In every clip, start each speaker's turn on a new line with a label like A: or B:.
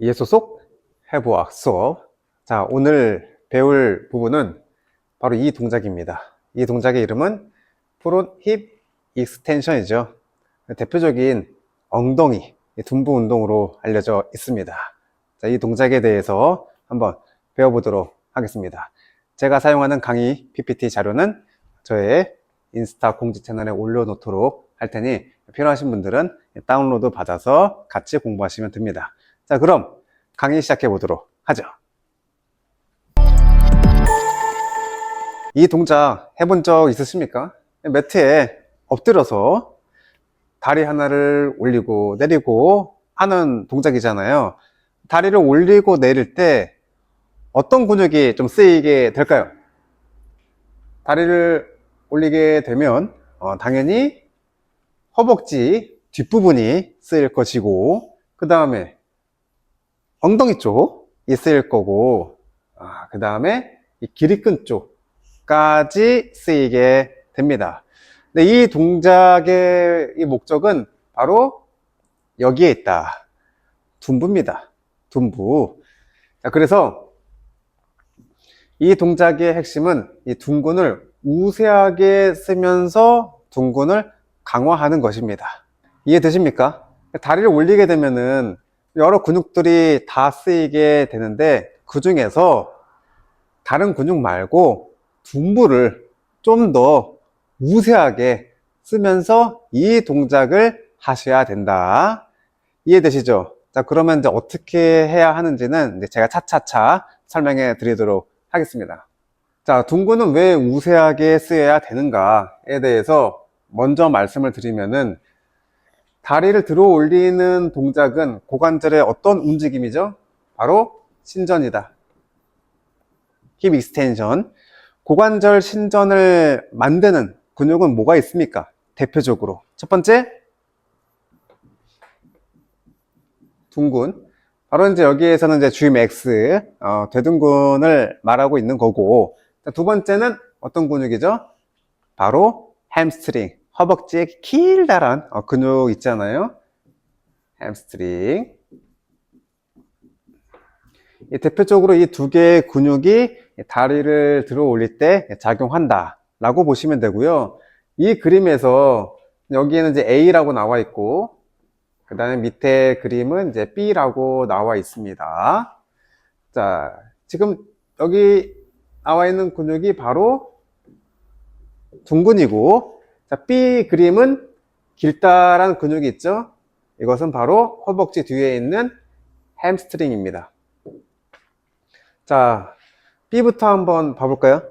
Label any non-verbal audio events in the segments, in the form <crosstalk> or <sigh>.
A: 이에 소속 해부학 수업. 자, 오늘 배울 부분은 바로 이 동작입니다. 이 동작의 이름은 프론 힙 익스텐션이죠. 대표적인 엉덩이, 둔부 운동으로 알려져 있습니다. 자, 이 동작에 대해서 한번 배워보도록 하겠습니다. 제가 사용하는 강의 PPT 자료는 저의 인스타 공지 채널에 올려놓도록 할 테니 필요하신 분들은 다운로드 받아서 같이 공부하시면 됩니다. 자, 그럼 강의 시작해 보도록 하죠. 이 동작 해본 적 있으십니까? 매트에 엎드려서 다리 하나를 올리고 내리고 하는 동작이잖아요. 다리를 올리고 내릴 때 어떤 근육이 좀 쓰이게 될까요? 다리를 올리게 되면 어, 당연히 허벅지 뒷부분이 쓰일 것이고 그 다음에 엉덩이 쪽이 쓰일 거고 아, 그 다음에 이 기립근 쪽까지 쓰이게 됩니다. 근데 이 동작의 이 목적은 바로 여기에 있다. 둔부입니다. 둔부. 자, 그래서 이 동작의 핵심은 이 둔근을 우세하게 쓰면서 둔근을 강화하는 것입니다. 이해되십니까? 다리를 올리게 되면은 여러 근육들이 다 쓰이게 되는데 그 중에서 다른 근육 말고 둔부를 좀 더 우세하게 쓰면서 이 동작을 하셔야 된다. 이해되시죠? 자, 그러면 이제 어떻게 해야 하는지는 제가 차차차 설명해 드리도록 하겠습니다. 자, 둔근은 왜 우세하게 쓰여야 되는가에 대해서 먼저 말씀을 드리면은 다리를 들어 올리는 동작은 고관절의 어떤 움직임이죠? 바로 신전이다. 힙 익스텐션. 고관절 신전을 만드는 근육은 뭐가 있습니까? 대표적으로. 첫 번째, 둔근. 바로 이제 여기에서는 이제 GMX, 어, 대둔근을 말하고 있는 거고, 자, 두 번째는 어떤 근육이죠? 바로 햄스트링. 허벅지에 길다란 어, 근육 있잖아요. 햄스트링. 이 대표적으로 이 두 개의 근육이 다리를 들어 올릴 때 작용한다. 라고 보시면 되고요. 이 그림에서 여기에는 이제 A라고 나와 있고, 그 다음에 밑에 그림은 이제 B라고 나와 있습니다. 자, 지금 여기 나와 있는 근육이 바로 둥근이고, 자, B 그림은 길다란 근육이 있죠? 이것은 바로 허벅지 뒤에 있는 햄스트링입니다. 자, B부터 한번 봐볼까요?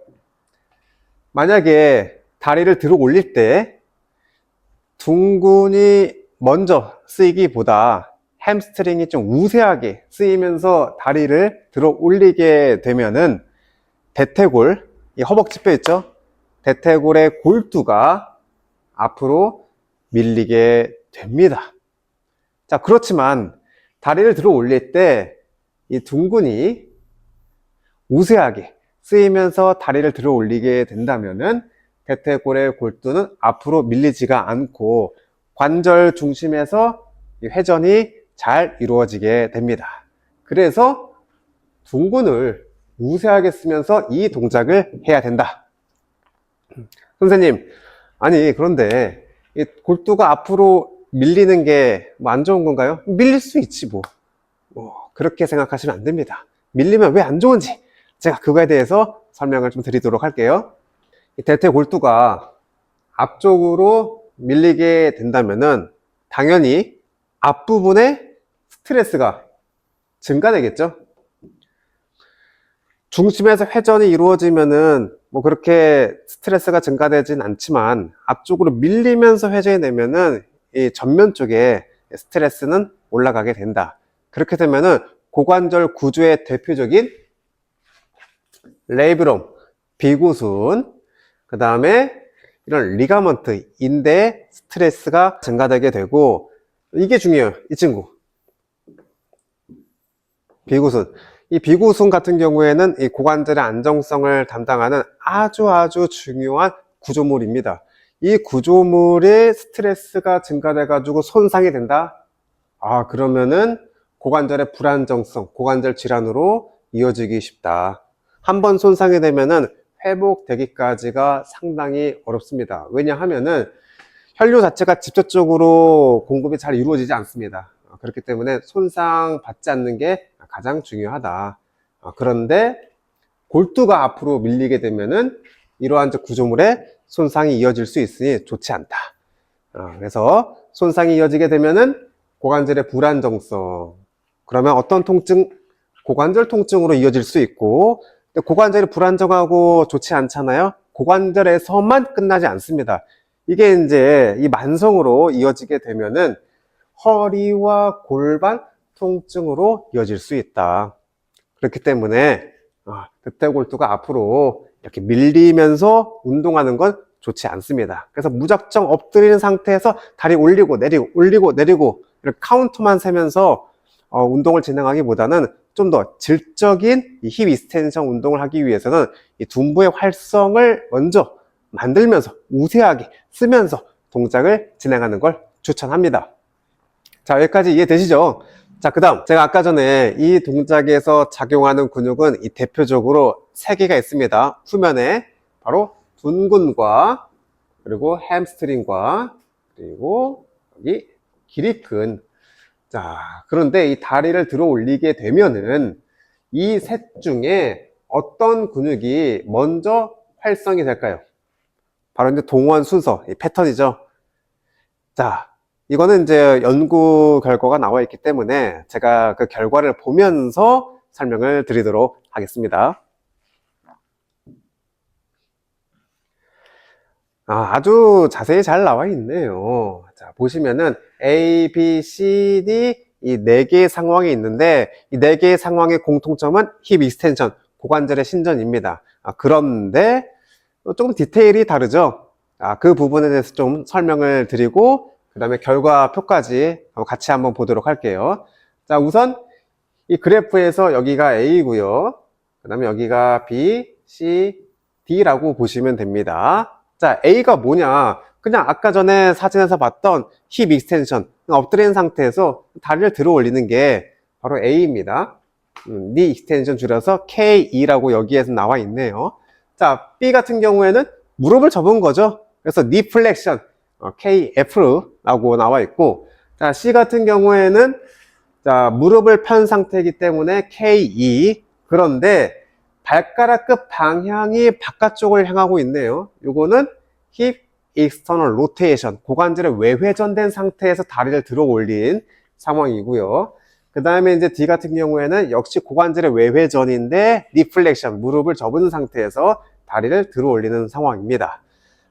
A: 만약에 다리를 들어 올릴 때 둥근이 먼저 쓰이기보다 햄스트링이 좀 우세하게 쓰이면서 다리를 들어 올리게 되면은 대퇴골, 이 허벅지 뼈 있죠? 대퇴골의 골두가 앞으로 밀리게 됩니다. 자, 그렇지만 다리를 들어 올릴 때 이 둥근이 우세하게 쓰이면서 다리를 들어 올리게 된다면은 대퇴골의 골두는 앞으로 밀리지가 않고 관절 중심에서 회전이 잘 이루어지게 됩니다. 그래서 둥근을 우세하게 쓰면서 이 동작을 해야 된다. 선생님, 아니, 그런데 이 골두가 앞으로 밀리는 게뭐안 좋은 건가요? 밀릴 수 있지, 뭐. 뭐, 그렇게 생각하시면 안 됩니다. 밀리면 왜 안 좋은지 제가 그거에 대해서 설명을 좀 드리도록 할게요. 이 대퇴 골두가 앞쪽으로 밀리게 된다면은 당연히 앞부분에 스트레스가 증가되겠죠? 중심에서 회전이 이루어지면은 뭐 그렇게 스트레스가 증가되진 않지만 앞쪽으로 밀리면서 회전이 되면은 이 전면 쪽에 스트레스는 올라가게 된다. 그렇게 되면은 고관절 구조의 대표적인 레이브롬, 비구순, 그 다음에 이런 리가먼트, 인대에 스트레스가 증가되게 되고 이게 중요해요. 이 친구. 비구순. 이 비구순 같은 경우에는 이 고관절의 안정성을 담당하는 아주 아주 중요한 구조물입니다. 이 구조물의 스트레스가 증가돼 가지고 손상이 된다. 아, 그러면은 고관절의 불안정성, 고관절 질환으로 이어지기 쉽다. 한 번 손상이 되면은 회복되기까지가 상당히 어렵습니다. 왜냐하면은 혈류 자체가 직접적으로 공급이 잘 이루어지지 않습니다. 어, 그렇기 때문에 손상 받지 않는 게 가장 중요하다. 어, 그런데 골두가 앞으로 밀리게 되면은 이러한 저 구조물의 손상이 이어질 수 있으니 좋지 않다. 어, 그래서 손상이 이어지게 되면은 고관절의 불안정성. 그러면 어떤 통증, 고관절 통증으로 이어질 수 있고, 고관절이 불안정하고 좋지 않잖아요. 고관절에서만 끝나지 않습니다. 이게 이제 이 만성으로 이어지게 되면은 허리와 골반 통증으로 이어질 수 있다. 그렇기 때문에 아, 늑대골두가 앞으로 이렇게 밀리면서 운동하는 건 좋지 않습니다. 그래서 무작정 엎드리는 상태에서 다리 올리고 내리고 올리고 내리고 이렇게 카운터만 세면서 어, 운동을 진행하기보다는 좀 더 질적인 이힙 이스텐션 운동을 하기 위해서는 이 둔부의 활성을 먼저 만들면서 우세하게 쓰면서 동작을 진행하는 걸 추천합니다. 자, 여기까지 이해되시죠? 자, 그 다음, 제가 아까 전에 이 동작에서 작용하는 근육은 이 대표적으로 세 개가 있습니다. 후면에 바로 둔근과, 그리고 햄스트링과, 그리고 여기 기립근. 자, 그런데 이 다리를 들어 올리게 되면은 이 셋 중에 어떤 근육이 먼저 활성이 될까요? 바로 이제 동원 순서, 이 패턴이죠. 자, 이거는 이제 연구 결과가 나와 있기 때문에 제가 그 결과를 보면서 설명을 드리도록 하겠습니다. 아, 아주 자세히 잘 나와 있네요. 자, 보시면은 A, B, C, D 이 네 개의 상황이 있는데 이 네 개의 상황의 공통점은 힙 익스텐션, 고관절의 신전입니다. 아, 그런데 조금 디테일이 다르죠. 아, 그 부분에 대해서 좀 설명을 드리고 그 다음에 결과표까지 같이 한번 보도록 할게요. 자, 우선 이 그래프에서 여기가 A고요. 그 다음에 여기가 B, C, D라고 보시면 됩니다. 자, A가 뭐냐? 그냥 아까 전에 사진에서 봤던 힙 익스텐션, 엎드린 상태에서 다리를 들어 올리는 게 바로 A입니다. 음, 니 익스텐션 줄여서 KE라고 여기에서 나와 있네요. 자, B 같은 경우에는 무릎을 접은 거죠. 그래서 니 플렉션, 어, KF라고 나와 있고, 자, C 같은 경우에는 자, 무릎을 편 상태이기 때문에 KE. 그런데 발가락 끝 방향이 바깥쪽을 향하고 있네요. 요거는 힙 익스터널 로테이션, 고관절의 외회전된 상태에서 다리를 들어 올린 상황이고요. 그 다음에 이제 D 같은 경우에는 역시 고관절의 외회전인데 리플렉션, 무릎을 접은 상태에서 다리를 들어 올리는 상황입니다.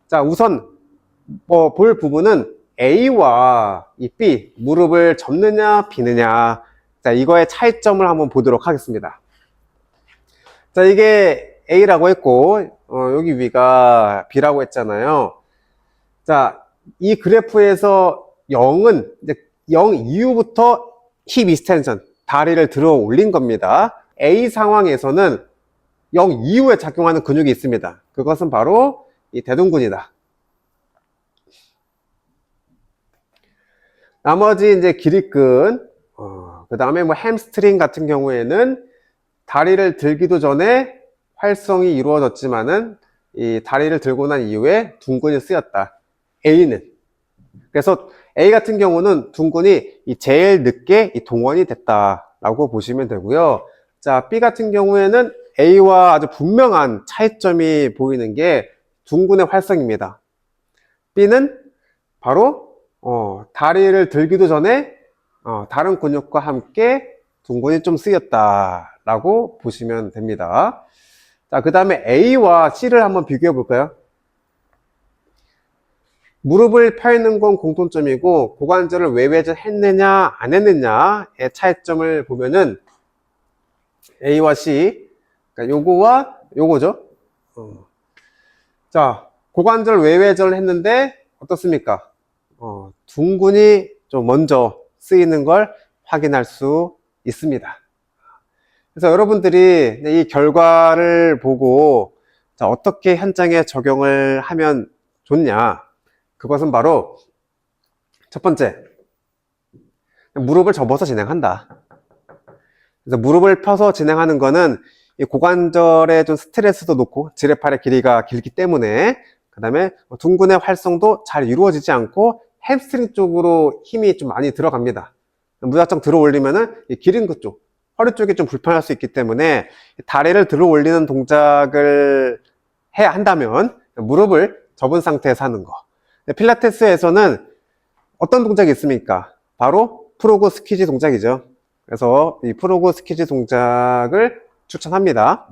A: 자, 우선 뭐 볼 부분은 A와 이 B, 무릎을 접느냐, 비느냐. 자, 이거의 차이점을 한번 보도록 하겠습니다. 자, 이게 A라고 했고, 어, 여기 위가 B라고 했잖아요. 자, 이 그래프에서 0은 이제 0 이후부터 힙 이스텐션, 다리를 들어 올린 겁니다. A 상황에서는 0 이후에 작용하는 근육이 있습니다. 그것은 바로 이 대둔근이다. 나머지 이제 기립근, 어, 그 다음에 뭐 햄스트링 같은 경우에는 다리를 들기도 전에 활성이 이루어졌지만은 이 다리를 들고 난 이후에 둔근이 쓰였다. A는. 그래서 A 같은 경우는 둔근이 이 제일 늦게 이 동원이 됐다라고 보시면 되고요. 자, B 같은 경우에는 A와 아주 분명한 차이점이 보이는 게 둔근의 활성입니다. B는 바로 어, 다리를 들기도 전에 어, 다른 근육과 함께 둔근이 좀 쓰였다라고 보시면 됩니다. 자, 그 다음에 A와 C를 한번 비교해 볼까요? 무릎을 펴 있는 건 공통점이고 고관절을 외회전 했느냐 안 했느냐의 차이점을 보면은 A와 C 그러니까 요거와 요거죠. 어. 자, 고관절 외회전을 했는데 어떻습니까? 어, 둔근이 좀 먼저 쓰이는 걸 확인할 수 있습니다. 그래서 여러분들이 이 결과를 보고 자, 어떻게 현장에 적용을 하면 좋냐? 그것은 바로 첫 번째, 무릎을 접어서 진행한다. 그래서 무릎을 펴서 진행하는 거는 이 고관절에 좀 스트레스도 놓고 지뢰팔의 길이가 길기 때문에 그 다음에 둥근의 활성도 잘 이루어지지 않고 햄스트링 쪽으로 힘이 좀 많이 들어갑니다. 무작정 들어 올리면은 이 기린 그쪽, 허리 쪽이 좀 불편할 수 있기 때문에 다리를 들어 올리는 동작을 해야 한다면 무릎을 접은 상태에서 하는 거. 필라테스에서는 어떤 동작이 있습니까? 바로 프로그 스퀴지 동작이죠. 그래서 이 프로그 스퀴지 동작을 추천합니다.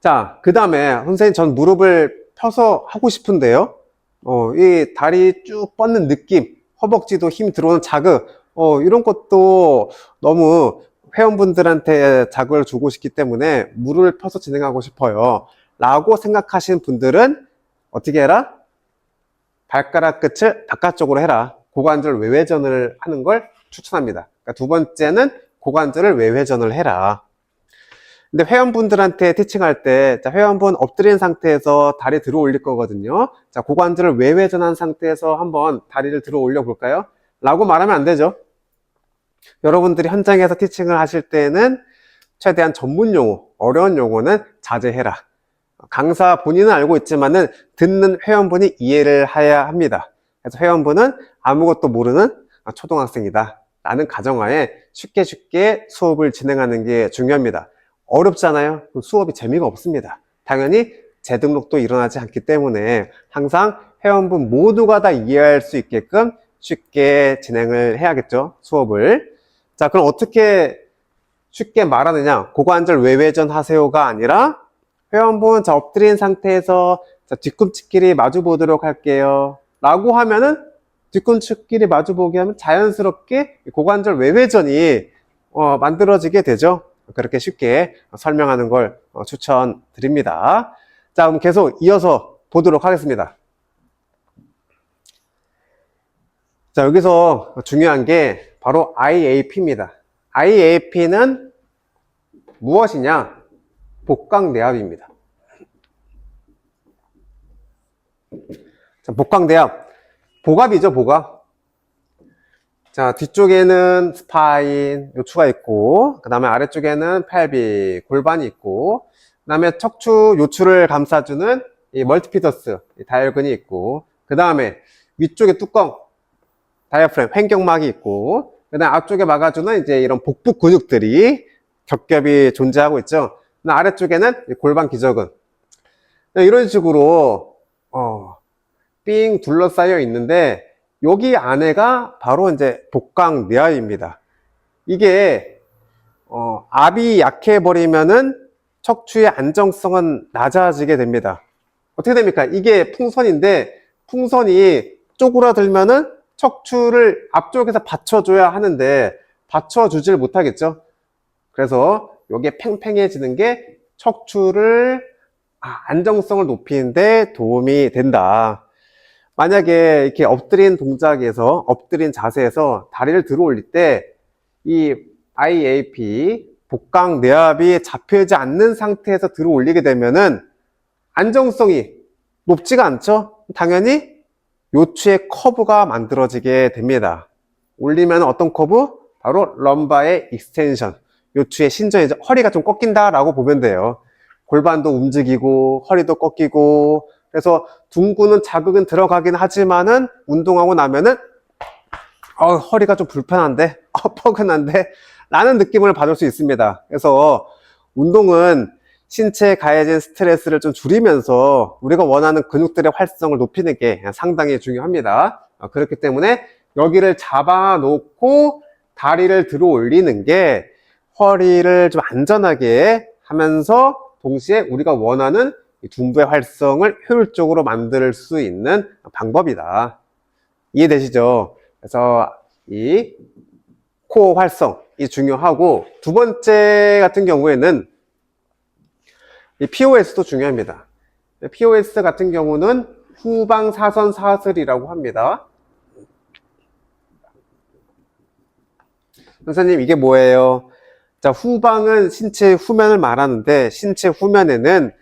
A: 자, 그 다음에 선생님 전 무릎을 펴서 하고 싶은데요. 어, 이 다리 쭉 뻗는 느낌, 허벅지도 힘 들어오는 자극, 어, 이런 것도 너무 회원분들한테 자극을 주고 싶기 때문에 무릎을 펴서 진행하고 싶어요. 라고 생각하시는 분들은 어떻게 해라? 발가락 끝을 바깥쪽으로 해라. 고관절 외회전을 하는 걸 추천합니다. 그러니까 두 번째는 고관절을 외회전을 해라. 근데 회원분들한테 티칭할 때, 자, 회원분 엎드린 상태에서 다리 들어 올릴 거거든요. 자, 고관절을 외회전한 상태에서 한번 다리를 들어 올려 볼까요? 라고 말하면 안 되죠. 여러분들이 현장에서 티칭을 하실 때는 최대한 전문 용어, 어려운 용어는 자제해라. 강사 본인은 알고 있지만은 듣는 회원분이 이해를 해야 합니다. 그래서 회원분은 아무것도 모르는 초등학생이다. 라는 가정하에 쉽게 쉽게 수업을 진행하는 게 중요합니다. 어렵잖아요. 그럼 수업이 재미가 없습니다. 당연히 재등록도 일어나지 않기 때문에 항상 회원분 모두가 다 이해할 수 있게끔 쉽게 진행을 해야겠죠. 수업을. 자, 그럼 어떻게 쉽게 말하느냐? 고관절 외회전 하세요가 아니라 회원분 자 엎드린 상태에서 자, 뒤꿈치끼리 마주 보도록 할게요. 라고 하면은 뒤꿈치끼리 마주 보게 하면 자연스럽게 고관절 외회전이 어, 만들어지게 되죠. 그렇게 쉽게 설명하는 걸 어, 추천드립니다. 자, 그럼 계속 이어서 보도록 하겠습니다. 자, 여기서 중요한 게 바로 IAP입니다. IAP는 무엇이냐? 복강내압입니다. 자, 복강내압. 복압이죠, 복압. 자, 뒤쪽에는 스파인, 요추가 있고, 그 다음에 아래쪽에는 팔비, 골반이 있고, 그 다음에 척추, 요추를 감싸주는 이 멀티피더스, 이 다혈근이 있고, 그 다음에 위쪽에 뚜껑, 다이어프램, 횡격막이 있고, 그 다음에 앞쪽에 막아주는 이제 이런 복부 근육들이 겹겹이 존재하고 있죠. 그 아래쪽에는 골반 기저근. 이런 식으로, 어, 삥 둘러싸여 있는데, 여기 안에가 바로 이제 복강 내하입니다. 이게 어, 압이 약해 버리면은 척추의 안정성은 낮아지게 됩니다. 어떻게 됩니까? 이게 풍선인데 풍선이 쪼그라들면은 척추를 앞쪽에서 받쳐줘야 하는데 받쳐주질 못하겠죠. 그래서 이게 팽팽해지는 게 척추를 아, 안정성을 높이는데 도움이 된다. 만약에 이렇게 엎드린 동작에서 엎드린 자세에서 다리를 들어 올릴 때 이 IAP 복강 내압이 잡혀지 않는 상태에서 들어 올리게 되면은 안정성이 높지가 않죠. 당연히 요추의 커브가 만들어지게 됩니다. 올리면 어떤 커브? 바로 럼바의 익스텐션. 요추의 신전이죠. 허리가 좀 꺾인다라고 보면 돼요. 골반도 움직이고 허리도 꺾이고 그래서 둥근은 자극은 들어가긴 하지만은 운동하고 나면은 어, 허리가 좀 불편한데, <laughs> 어, 뻐근한데 라는 느낌을 받을 수 있습니다. 그래서 운동은 신체에 가해진 스트레스를 좀 줄이면서 우리가 원하는 근육들의 활성을 높이는 게 상당히 중요합니다. 어, 그렇기 때문에 여기를 잡아 놓고 다리를 들어 올리는 게 허리를 좀 안전하게 하면서 동시에 우리가 원하는 둔부의 활성을 효율적으로 만들 수 있는 방법이다. 이해되시죠? 그래서 이 코어 활성이 중요하고 두 번째 같은 경우에는 이 POS도 중요합니다. POS 같은 경우는 후방 사선 사슬이라고 합니다. 선생님 이게 뭐예요? 자 후방은 신체 후면을 말하는데 신체 후면에는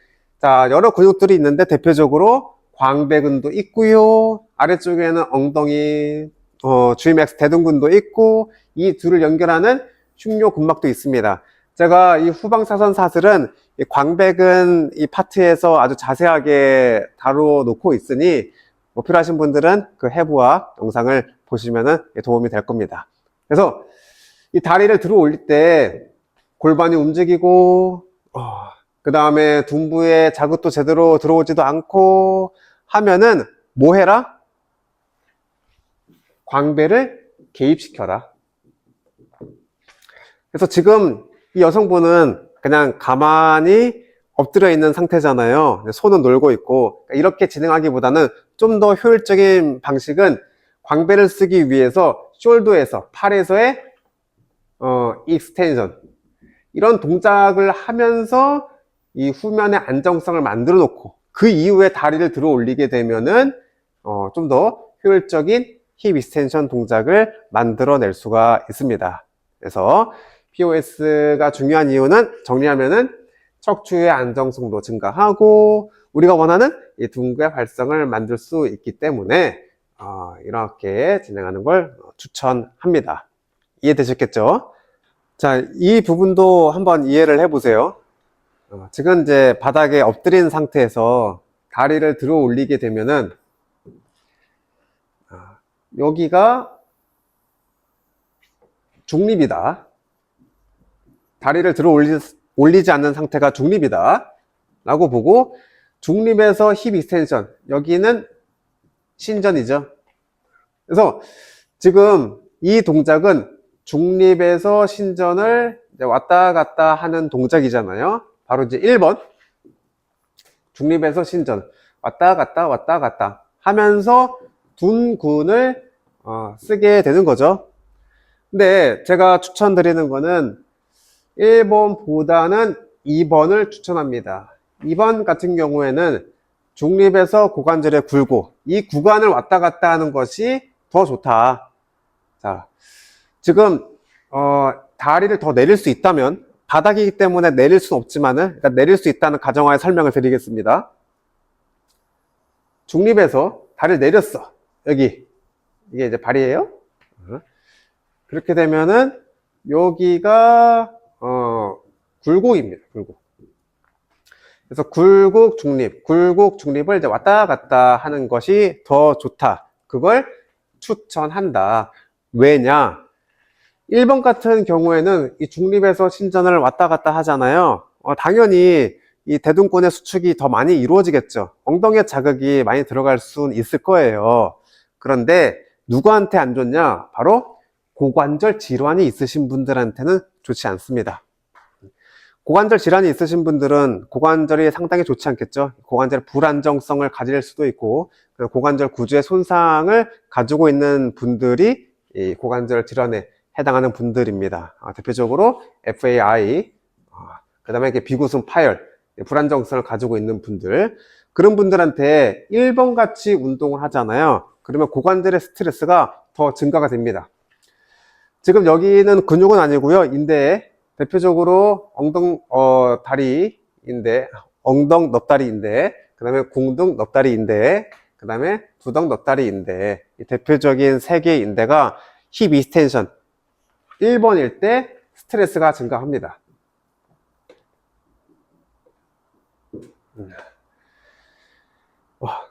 A: 자, 여러 근육들이 있는데 대표적으로 광배근도 있고요. 아래쪽에는 엉덩이, 어, 주임맥스 대둔근도 있고 이 둘을 연결하는 흉뇨 근막도 있습니다. 제가 이 후방사선 사슬은 이 광배근 이 파트에서 아주 자세하게 다루어 놓고 있으니 뭐 필요하신 분들은 그 해부학 영상을 보시면 도움이 될 겁니다. 그래서 이 다리를 들어 올릴 때 골반이 움직이고 그 다음에 둔부에 자극도 제대로 들어오지도 않고 하면은 뭐 해라? 광배를 개입시켜라. 그래서 지금 이 여성분은 그냥 가만히 엎드려 있는 상태잖아요. 손은 놀고 있고 이렇게 진행하기보다는 좀 더 효율적인 방식은 광배를 쓰기 위해서 숄더에서 팔에서의 어, 익스텐션 이런 동작을 하면서 이 후면의 안정성을 만들어 놓고 그 이후에 다리를 들어 올리게 되면은 어, 좀 더 효율적인 힙 익스텐션 동작을 만들어 낼 수가 있습니다. 그래서 POS가 중요한 이유는 정리하면은 척추의 안정성도 증가하고 우리가 원하는 이 둔구의 활성을 만들 수 있기 때문에 어, 이렇게 진행하는 걸 추천합니다. 이해되셨겠죠? 자, 이 부분도 한번 이해를 해보세요. 어, 지금 이제 바닥에 엎드린 상태에서 다리를 들어 올리게 되면은 아, 여기가 중립이다. 다리를 들어 올리, 올리지 않는 상태가 중립이다. 라고 보고 중립에서 힙 익스텐션 여기는 신전이죠. 그래서 지금 이 동작은 중립에서 신전을 왔다 갔다 하는 동작이잖아요. 바로 이제 1번. 중립에서 신전. 왔다 갔다 왔다 갔다 하면서 둔군을 어, 쓰게 되는 거죠. 근데 제가 추천드리는 거는 1번보다는 2번을 추천합니다. 2번 같은 경우에는 중립에서 고관절의 굴곡, 이 구간을 왔다 갔다 하는 것이 더 좋다. 자, 지금, 어, 다리를 더 내릴 수 있다면, 바닥이기 때문에 내릴 수는 없지만은, 일단 내릴 수 있다는 가정하에 설명을 드리겠습니다. 중립에서 다리를 내렸어. 여기. 이게 이제 발이에요. 어. 그렇게 되면은, 여기가, 어, 굴곡입니다. 굴곡. 그래서 굴곡 중립, 굴곡 중립을 이제 왔다 갔다 하는 것이 더 좋다. 그걸 추천한다. 왜냐? 1번 같은 경우에는 이 중립에서 신전을 왔다 갔다 하잖아요. 어, 당연히 이 대둔권의 수축이 더 많이 이루어지겠죠. 엉덩이에 자극이 많이 들어갈 수는 있을 거예요. 그런데 누구한테 안 좋냐? 바로 고관절 질환이 있으신 분들한테는 좋지 않습니다. 고관절 질환이 있으신 분들은 고관절이 상당히 좋지 않겠죠. 고관절 불안정성을 가질 수도 있고 고관절 구조의 손상을 가지고 있는 분들이 이 고관절 질환에 해당하는 분들입니다. 아, 대표적으로 FAI, 아, 그 다음에 비구순 파열, 불안정성을 가지고 있는 분들 그런 분들한테 1번 같이 운동을 하잖아요. 그러면 고관절의 스트레스가 더 증가가 됩니다. 지금 여기는 근육은 아니고요. 인대에 대표적으로 엉덩 어, 다리인데 엉덩 넙다리인데 그 다음에 궁등 넙다리인데 그 다음에 두덩 넙다리인데 대표적인 세 개의 인대가 힙 이스텐션 1번일 때 스트레스가 증가합니다.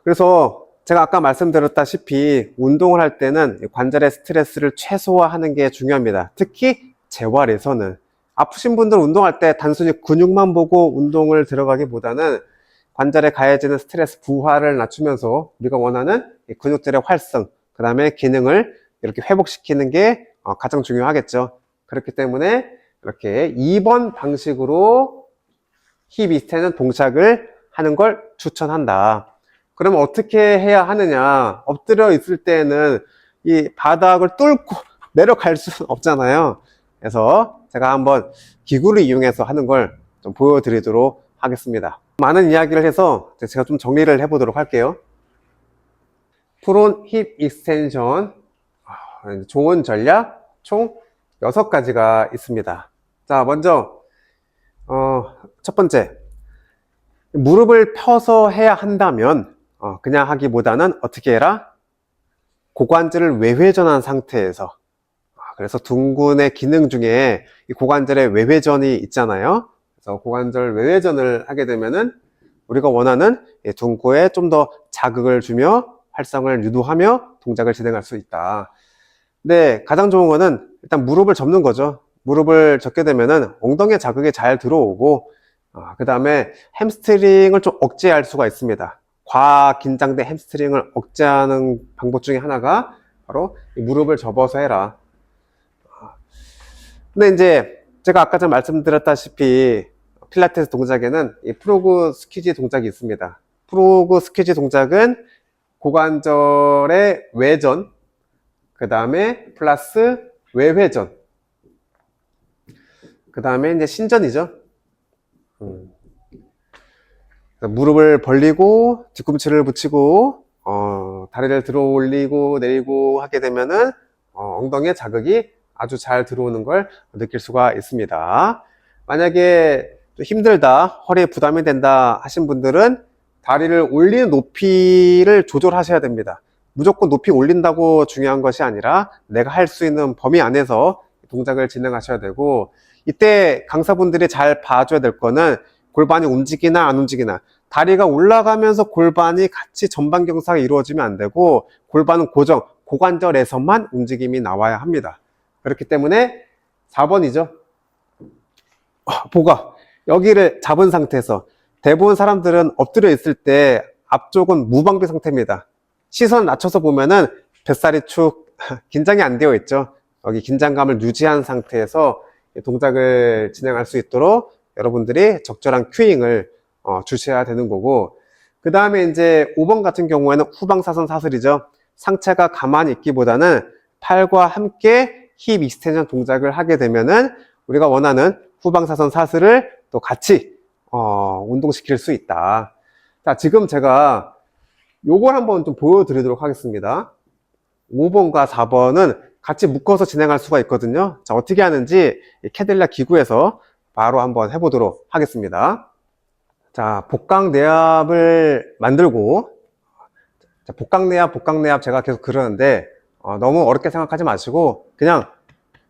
A: 그래서 제가 아까 말씀드렸다시피 운동을 할 때는 관절의 스트레스를 최소화하는 게 중요합니다. 특히 재활에서는 아프신 분들 운동할 때 단순히 근육만 보고 운동을 들어가기보다는 관절에 가해지는 스트레스 부하를 낮추면서 우리가 원하는 근육들의 활성, 그 다음에 기능을 이렇게 회복시키는 게 어, 가장 중요하겠죠. 그렇기 때문에 이렇게 2번 방식으로 힙 이스테는 동작을 하는 걸 추천한다. 그러면 어떻게 해야 하느냐? 엎드려 있을 때는 이 바닥을 뚫고 <laughs> 내려갈 수는 없잖아요. 그래서 제가 한번 기구를 이용해서 하는 걸 좀 보여드리도록 하겠습니다. 많은 이야기를 해서 제가 좀 정리를 해보도록 할게요. 프론 힙 익스텐션 좋은 전략 총 6가지가 있습니다. 자, 먼저 어, 첫 번째 무릎을 펴서 해야 한다면 어, 그냥 하기보다는 어떻게 해라? 고관절을 외회전한 상태에서 그래서 둥근의 기능 중에 이 고관절의 외회전이 있잖아요. 그래서 고관절 외회전을 하게 되면은 우리가 원하는 이 둥근에 좀 더 자극을 주며 활성을 유도하며 동작을 진행할 수 있다. 근데 가장 좋은 거는 일단 무릎을 접는 거죠. 무릎을 접게 되면은 엉덩이 자극이 잘 들어오고 그 다음에 햄스트링을 좀 억제할 수가 있습니다. 과 긴장된 햄스트링을 억제하는 방법 중에 하나가 바로 이 무릎을 접어서 해라. 아, 근데 이제 제가 아까 전 말씀드렸다시피 필라테스 동작에는 이 프로그 스퀴지 동작이 있습니다. 프로그 스퀴지 동작은 고관절의 외전, 그 다음에 플러스 외회전, 그 다음에 이제 신전이죠. 음. 무릎을 벌리고 뒤꿈치를 붙이고 어, 다리를 들어 올리고 내리고 하게 되면은 어, 엉덩이에 자극이 아주 잘 들어오는 걸 느낄 수가 있습니다. 만약에 좀 힘들다, 허리에 부담이 된다 하신 분들은 다리를 올리는 높이를 조절하셔야 됩니다. 무조건 높이 올린다고 중요한 것이 아니라 내가 할 수 있는 범위 안에서 동작을 진행하셔야 되고 이때 강사분들이 잘 봐줘야 될 거는 골반이 움직이나 안 움직이나 다리가 올라가면서 골반이 같이 전방 경사가 이루어지면 안 되고 골반은 고정 고관절에서만 움직임이 나와야 합니다. 그렇기 때문에 4번이죠. 보가 여기를 잡은 상태에서 대부분 사람들은 엎드려 있을 때 앞쪽은 무방비 상태입니다. 시선 낮춰서 보면은 뱃살이 축 <laughs> 긴장이 안 되어 있죠. 여기 긴장감을 유지한 상태에서 동작을 진행할 수 있도록 여러분들이 적절한 큐잉을 어, 주셔야 되는 거고 그 다음에 이제 5번 같은 경우에는 후방사선 사슬이죠. 상체가 가만히 있기보다는 팔과 함께 힙 익스텐션 동작을 하게 되면은 우리가 원하는 후방사선 사슬을 또 같이 어, 운동시킬 수 있다. 자, 지금 제가 요걸 한번 좀 보여드리도록 하겠습니다. 5번과 4번은 같이 묶어서 진행할 수가 있거든요. 자, 어떻게 하는지 이 캐딜라 기구에서 바로 한번 해보도록 하겠습니다. 자, 복강 내압을 만들고, 자, 복강 내압, 복강 내압 제가 계속 그러는데, 어, 너무 어렵게 생각하지 마시고, 그냥,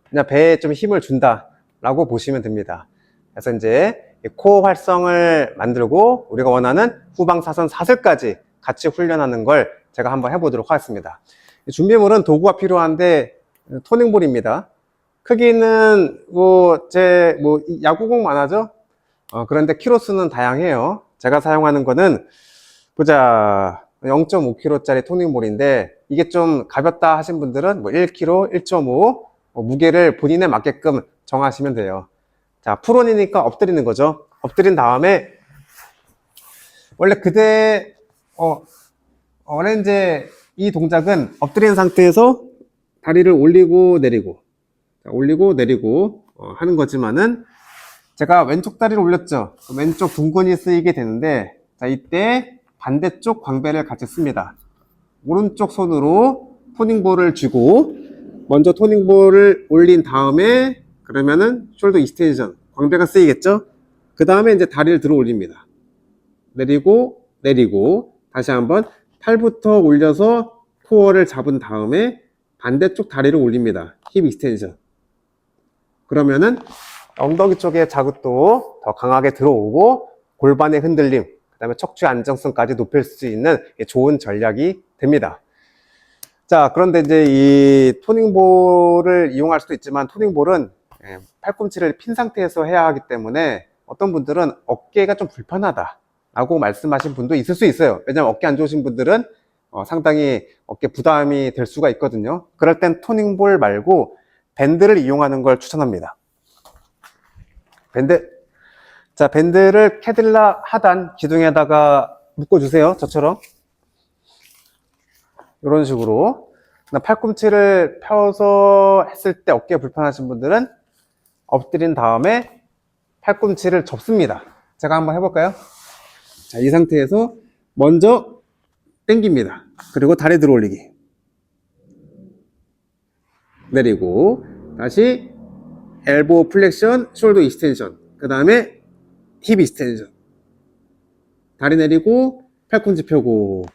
A: 그냥 배에 좀 힘을 준다라고 보시면 됩니다. 그래서 이제 이 코어 활성을 만들고, 우리가 원하는 후방사선 사슬까지 같이 훈련하는 걸 제가 한번 해보도록 하겠습니다. 이 준비물은 도구가 필요한데, 토닝볼입니다. 크기는 뭐제뭐 야구공만 하죠. 어, 그런데 키로수는 다양해요. 제가 사용하는 거는 보자 0.5kg짜리 토닝볼인데 이게 좀 가볍다 하신 분들은 뭐 1kg, 1.5뭐 무게를 본인에 맞게끔 정하시면 돼요. 자 프론이니까 엎드리는 거죠. 엎드린 다음에 원래 그대 어 원래 이제 이 동작은 엎드린 상태에서 다리를 올리고 내리고 자, 올리고 내리고 어, 하는 거지만은 제가 왼쪽 다리를 올렸죠. 왼쪽 둥근이 쓰이게 되는데 자 이때 반대쪽 광배를 같이 씁니다. 오른쪽 손으로 토닝볼을 쥐고 먼저 토닝볼을 올린 다음에 그러면은 숄더 이스텐션 광배가 쓰이겠죠. 그 다음에 이제 다리를 들어 올립니다. 내리고 내리고 다시 한번 팔부터 올려서 코어를 잡은 다음에 반대쪽 다리를 올립니다. 힙 익스텐션. 그러면은 엉덩이 쪽에 자극도 더 강하게 들어오고 골반의 흔들림, 그 다음에 척추 안정성까지 높일 수 있는 좋은 전략이 됩니다. 자, 그런데 이제 이 토닝볼을 이용할 수도 있지만 토닝볼은 예, 팔꿈치를 핀 상태에서 해야 하기 때문에 어떤 분들은 어깨가 좀 불편하다 라고 말씀하신 분도 있을 수 있어요. 왜냐하면 어깨 안 좋으신 분들은 어, 상당히 어깨 부담이 될 수가 있거든요. 그럴 땐 토닝볼 말고 밴드를 이용하는 걸 추천합니다. 밴드. 자, 밴드를 캐딜라 하단 기둥에다가 묶어주세요. 저처럼. 이런 식으로. 팔꿈치를 펴서 했을 때 어깨 불편하신 분들은 엎드린 다음에 팔꿈치를 접습니다. 제가 한번 해볼까요? 자, 이 상태에서 먼저 당깁니다. 그리고 다리 들어 올리기. 내리고 다시 엘보 플렉션, 숄더 이스텐션. 그 다음에 힙 이스텐션. 다리 내리고 팔꿈치 펴고.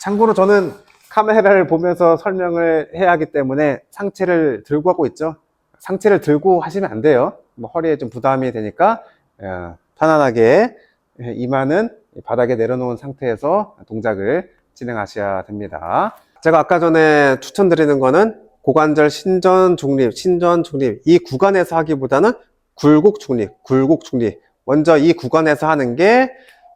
A: 참고로 저는 카메라를 보면서 설명을 해야 하기 때문에 상체를 들고 하고 있죠. 상체를 들고 하시면 안 돼요. 뭐 허리에 좀 부담이 되니까 어, 편안하게 예, 이마는 바닥에 내려놓은 상태에서 동작을 진행하셔야 됩니다. 제가 아까 전에 추천드리는 거는 고관절 신전 중립, 신전 중립 이 구간에서 하기보다는 굴곡 중립, 굴곡 중립. 먼저 이 구간에서 하는 게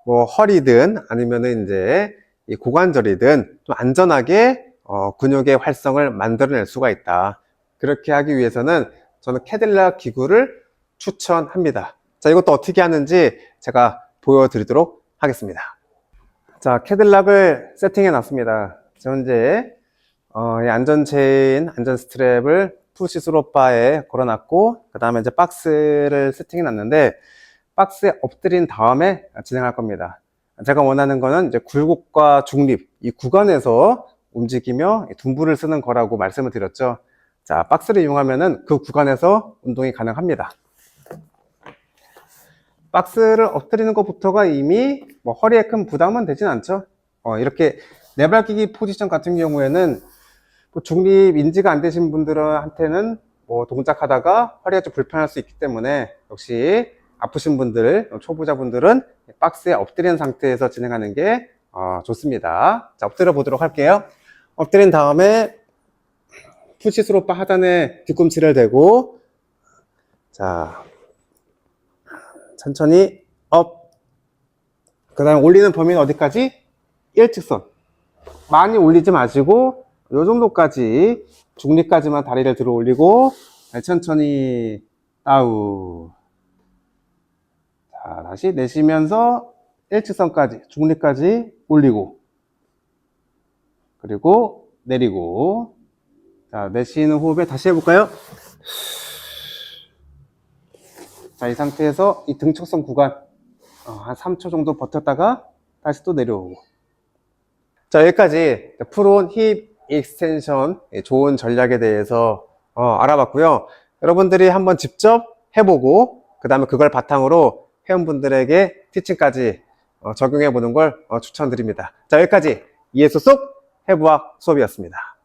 A: 뭐 허리든 아니면은 이제 이 고관절이든 좀 안전하게 어, 근육의 활성을 만들어낼 수가 있다. 그렇게 하기 위해서는 저는 캐딜락 기구를 추천합니다. 자, 이것도 어떻게 하는지 제가 보여드리도록 하겠습니다. 자, 캐딜락을 세팅해 놨습니다. 저 현재 어, 이 안전체인, 안전 스트랩을 푸시 스로바에 걸어놨고, 그 다음에 이제 박스를 세팅해 놨는데, 박스에 엎드린 다음에 진행할 겁니다. 제가 원하는 거는 이제 굴곡과 중립, 이 구간에서 움직이며 둔부를 쓰는 거라고 말씀을 드렸죠. 자, 박스를 이용하면은 그 구간에서 운동이 가능합니다. 박스를 엎드리는 것부터가 이미 뭐 허리에 큰 부담은 되진 않죠. 어, 이렇게 내발기기 포지션 같은 경우에는 뭐 중립 인지가 안 되신 분들한테는 뭐 동작하다가 허리가 좀 불편할 수 있기 때문에 역시 아프신 분들, 초보자분들은 박스에 엎드린 상태에서 진행하는 게 어, 좋습니다. 자, 엎드려 보도록 할게요. 엎드린 다음에 푸시 스로바 하단에 뒤꿈치를 대고 자 천천히 업. 그 다음 올리는 범위는 어디까지? 일직선. 많이 올리지 마시고, 요 정도까지, 중립까지만 다리를 들어 올리고, 네, 천천히 다운. 자, 다시 내쉬면서 일직선까지, 중립까지 올리고, 그리고 내리고, 자, 내쉬는 호흡에 다시 해볼까요? 자, 이 상태에서 이 등척선 구간 어, 한 3초 정도 버텼다가 다시 또 내려오고. 자, 여기까지 프론 힙 익스텐션 의 좋은 전략에 대해서 어, 알아봤고요. 여러분들이 한번 직접 해보고 그 다음에 그걸 바탕으로 회원분들에게 티칭까지 어, 적용해 보는 걸 어, 추천드립니다. 자, 여기까지 이해수 속 해부학 수업이었습니다.